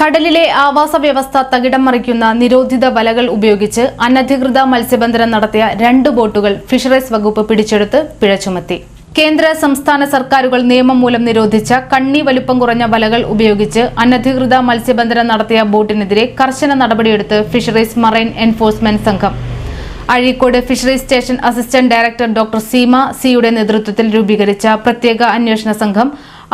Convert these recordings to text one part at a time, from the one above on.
കടലിലെ ആവാസ വ്യവസ്ഥ തകിടം മറിക്കുന്ന നിരോധിത വലകൾ ഉപയോഗിച്ച് അനധികൃത മത്സ്യബന്ധനം നടത്തിയ രണ്ട് ബോട്ടുകൾ ഫിഷറീസ് വകുപ്പ് പിടിച്ചെടുത്ത് പിഴ ചുമത്തി. കേന്ദ്ര സംസ്ഥാന സർക്കാരുകൾ നിയമം മൂലം നിരോധിച്ച കണ്ണി വലുപ്പം കുറഞ്ഞ വലകൾ ഉപയോഗിച്ച് അനധികൃത മത്സ്യബന്ധനം നടത്തിയ ബോട്ടിനെതിരെ കർശന നടപടിയെടുത്ത് ഫിഷറീസ് മറൈൻ എൻഫോഴ്സ്മെന്റ് സംഘം. Azhikode fisheries station assistant director doctor Seema സിയുടെ നേതൃത്വത്തിൽ രൂപീകരിച്ച പ്രത്യേക അന്വേഷണ സംഘം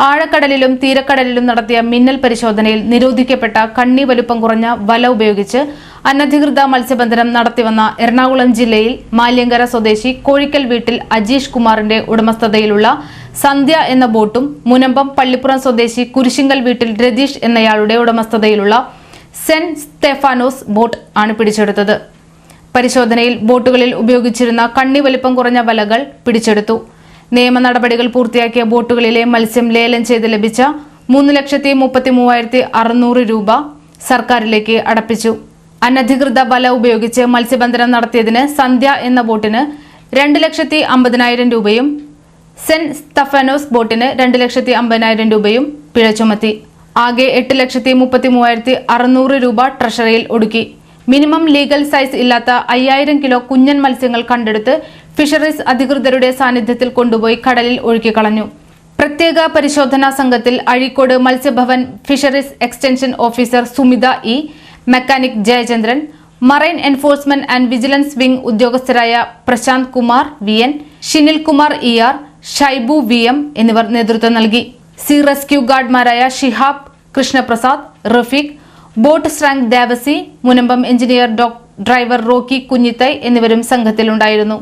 ആഴക്കടലിലും തീരക്കടലിലും നടത്തിയ മിന്നൽ പരിശോധനയിൽ നിരോധിക്കപ്പെട്ട കണ്ണി വലുപ്പം കുറഞ്ഞ വല ഉപയോഗിച്ച് അനധികൃത മത്സ്യബന്ധനം നടത്തിവന്ന എറണാകുളം ജില്ലയിൽ മാല്യങ്കര സ്വദേശി കോഴിക്കൽ വീട്ടിൽ അജീഷ് കുമാറിന്റെ ഉടമസ്ഥതയിലുള്ള സന്ധ്യ എന്ന ബോട്ടും മുനമ്പം പള്ളിപ്പുറം സ്വദേശി കുരിശിങ്കൽ വീട്ടിൽ രതീഷ് എന്നയാളുടെ ഉടമസ്ഥതയിലുള്ള സെന്റ് സ്റ്റെഫാനോസ് ബോട്ട് ആണ് പിടിച്ചെടുത്തത്. പരിശോധനയിൽ ബോട്ടുകളിൽ ഉപയോഗിച്ചിരുന്ന കണ്ണി വലിപ്പം കുറഞ്ഞ വലകൾ പിടിച്ചെടുത്തു. നിയമ നടപടികൾ പൂർത്തിയാക്കിയ ബോട്ടുകളിലെ മത്സ്യം ലേലം ചെയ്ത് ലഭിച്ച മൂന്ന് ലക്ഷത്തി മുപ്പത്തി മൂവായിരത്തി അറുന്നൂറ് രൂപ സർക്കാരിലേക്ക് അടപ്പിച്ചു. അനധികൃത വല ഉപയോഗിച്ച് മത്സ്യബന്ധനം നടത്തിയതിന് സന്ധ്യ എന്ന ബോട്ടിന് രണ്ട് ലക്ഷത്തി അമ്പതിനായിരം രൂപയും സെന്റ് സ്തഫനോസ് ബോട്ടിന് രണ്ട് ലക്ഷത്തി അമ്പതിനായിരം രൂപയും പിഴ ചുമത്തി. ആകെ എട്ട് ലക്ഷത്തി മുപ്പത്തി മൂവായിരത്തി അറുന്നൂറ് രൂപ ട്രഷറിയിൽ ഒടുക്കി. മിനിമം ലീഗൽ സൈസ് ഇല്ലാത്ത അയ്യായിരം കിലോ കുഞ്ഞൻ മത്സ്യങ്ങൾ കണ്ടെടുത്ത് ഫിഷറീസ് അധികൃതരുടെ സാന്നിധ്യത്തിൽ കൊണ്ടുപോയി കടലിൽ ഒഴുക്കിക്കളഞ്ഞു. പ്രത്യേക പരിശോധനാ സംഘത്തിൽ Azhikode Matsyabhavan fisheries extension officer Sumitha E mechanic Jayachandran marine enforcement and vigilance wing ഉദ്യോഗസ്ഥരായ Prashanth Kumar V N Shinil Kumar E R Shaibu V M എന്നിവർ നേതൃത്വം നൽകി. സി റെസ്ക്യൂ ഗാർഡ്മാരായ ഷിഹാബ് കൃഷ്ണപ്രസാദ് റഫീഖ് ബോട്ട് സ്ട്രാങ്ക് Devasi Munambam engineer driver Rocky Kunjithai എന്നിവരും സംഘത്തിലുണ്ടായിരുന്നു.